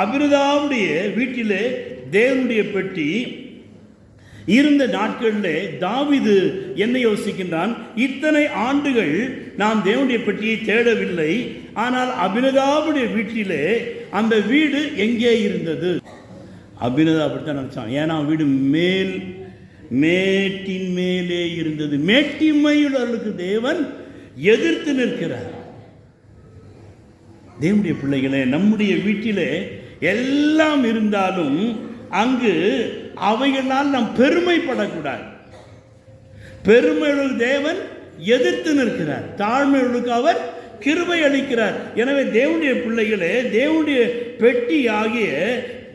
அபிரதாவுடைய வீட்டிலே தேவனுடைய பெட்டி இருந்த நாட்களிலே தாவிது என்ன யோசிக்கின்றான்? இத்தனை ஆண்டுகள் நாம் தேவனுடைய பெட்டியை தேடவில்லை. ஆனால் அபினதாவுடைய வீட்டிலே அந்த வீடு எங்கே இருந்தது? அபினதா அப்படித்தான் நினச்சான். ஏன்னா வீடு மேல் மேட்டின் மேலே இருந்தது. மேட்டிமையுள்ளவர்களுக்கு தேவன் எதிர்த்து நிற்கிறார். தேவனுடைய பிள்ளைகளே நம்முடைய வீட்டிலே எல்லாம் இருந்தாலும் அங்கு அவைகளால் நாம் பெருமைப்படக்கூடாது. பெருமையுள்ள தேவன் எதிர்த்து நிற்கிறார். தாழ்மையுக்கு அவர் கிருபை அளிக்கிறார். எனவே தேவனுடைய பிள்ளைகளே தேவனுடைய பெட்டி ஆகிய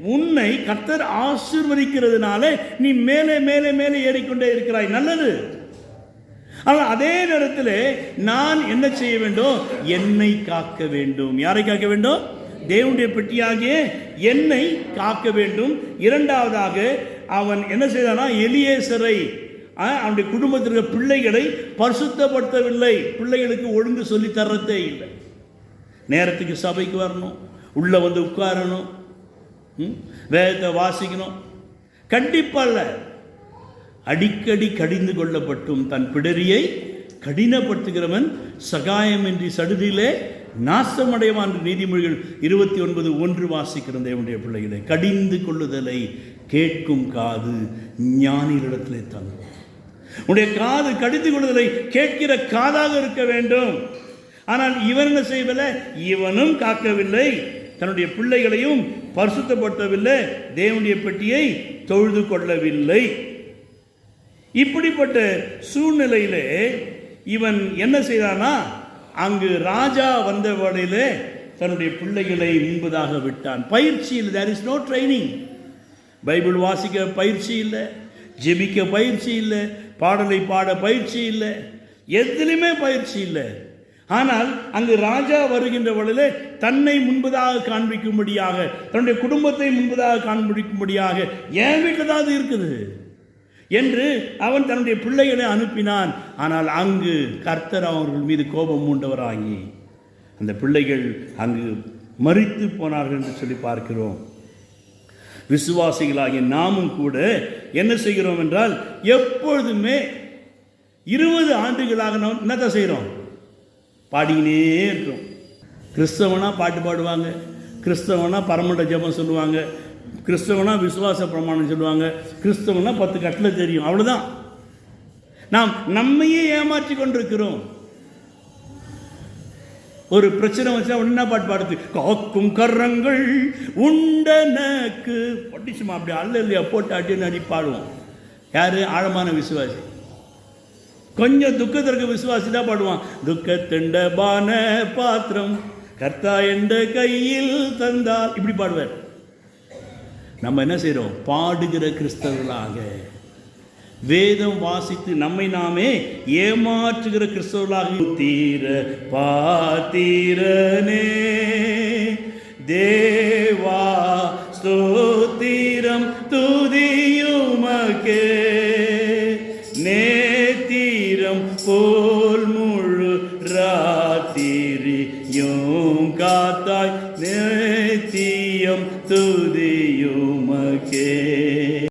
உன்னை கத்தர் ஆசீர்வதிக்கிறதுனால நீ மேலே மேலே மேலே ஏறிக்கொண்டே இருக்கிறாய். நல்லது. ஆனால் அதே நேரத்தில் நான் என்ன செய்ய வேண்டும்? என்னை காக்க வேண்டும். யாரை காக்க வேண்டும்? தேவனுடைய பெட்டியாகிய என்னை காக்க வேண்டும். இரண்டாவதாக அவன் என்ன செய்தானா? எலியேசரை ஆ, அவனுடைய குடும்பத்திற்கு பிள்ளைகளை பரிசுத்தப்படுத்தவில்லை. பிள்ளைகளுக்கு ஒழுங்கு சொல்லி தர்றதே இல்லை. நேரத்துக்கு சபைக்கு வரணும். உள்ளே வந்து உட்காரணும். ம், வேதத்தை வாசிக்கணும். கண்டிப்பாக இல்லை அடிக்கடி கடிந்து கொள்ளப்பட்டும் தன் பிடரியை கடினப்படுத்துகிறவன் சகாயமின்றி சடுதியிலே நாசமடைவான் என்று நீதிமொழிகள் இருபத்தி ஒன்பது ஒன்று வாசிக்கிற தேவனுடைய பிள்ளைகளை கடிந்து கொள்ளுதலை கேட்கும் காது ஞானிகளிடத்திலே தங்கும். உன்னுடைய காது கடிந்து கொள்ளுதலை கேட்கிற காதாக இருக்க வேண்டும். ஆனால் இவன் என்ன செய்வத இவனும் காக்கவில்லை. தன்னுடைய பிள்ளைகளையும் பரிசுத்தப்படுத்தவில்லை. தேவனுடைய பெட்டியை தொழுது கொள்ளவில்லை. இப்படிப்பட்ட சூழ்நிலையிலே இவன் என்ன செய்தானா? அங்கு ராஜா வந்த வேளையிலே தன்னுடைய பிள்ளைகளை முன்பதாக விட்டான். பயிற்சி இல்லை. There is no training Bible வாசிக்க பயிற்சி இல்லை. ஜெபிக்க பயிற்சி இல்லை. பாடலை பாட பயிற்சி இல்லை. எதுலையுமே பயிற்சி இல்லை. ஆனால் அங்கு ராஜா வருகின்ற வழியிலே தன்னை முன்பதாக காண்பிக்கும்படியாக தன்னுடைய குடும்பத்தை முன்பதாக காண்பிக்கும்படியாக என் வீட்டில் தான் அது இருக்குது? என்று அவன் தன்னுடைய பிள்ளைகளை அனுப்பினான். ஆனால் அங்கு கர்த்தர் அவர்கள் மீது கோபம் மூண்டவராகி அந்த பிள்ளைகள் அங்கு மறித்து போனார்கள் என்று சொல்லி பார்க்கிறோம். விசுவாசிகளாகிய நாமும் கூட என்ன செய்கிறோம் என்றால் எப்பொழுதுமே இருபது ஆண்டுகளாக நாம் என்னத்தை செய்கிறோம்? பாடிக்கினே இருக்கிறோம். கிறிஸ்தவனாக பாட்டு பாடுவாங்க கிறிஸ்தவனா பரமண்ட ஜெபம் சொல்லுவாங்க கிறிஸ்தவனா விசுவாச பிரமாணம் சொல்லுவாங்க. கிறிஸ்தவனா பத்து கட்டளை தெரியும். அவ்வளவுதான். நாம் நம்மையே ஏமாற்றி கொண்டிருக்கிறோம். ஒரு பிரச்சனை வச்சா என்ன பாட்டு பாடுது காக்கும் கரங்கள் உண்டனக்கு. பட்டிச்சுமா அப்படி அல்ல இல்லையா போட்டு அடி அடி பாடுவோம். யாரு? ஆழமான விசுவாசி. கொஞ்சம் துக்கத்திற்கு விசுவாசி தான் பாடுவான். துக்கத்திண்ட பான பாத்திரம் கர்த்தா என்ற கையில் தந்தால். இப்படி பாடுவார். நம்ம என்ன செய்கிறோம் பாடுகிற கிறிஸ்தவர்களாக. வேதம் வாசித்து நம்மை நாமே ஏமாற்றுகிற கிறிஸ்தவர்களாக தீர பாத்தீரனே தேவா ஸ்தோத்திரம் துதியுமக்கே. நேத்தீரம் போல் முழு ராத்திரியும் காத்தாய் நேத்தியம் துதி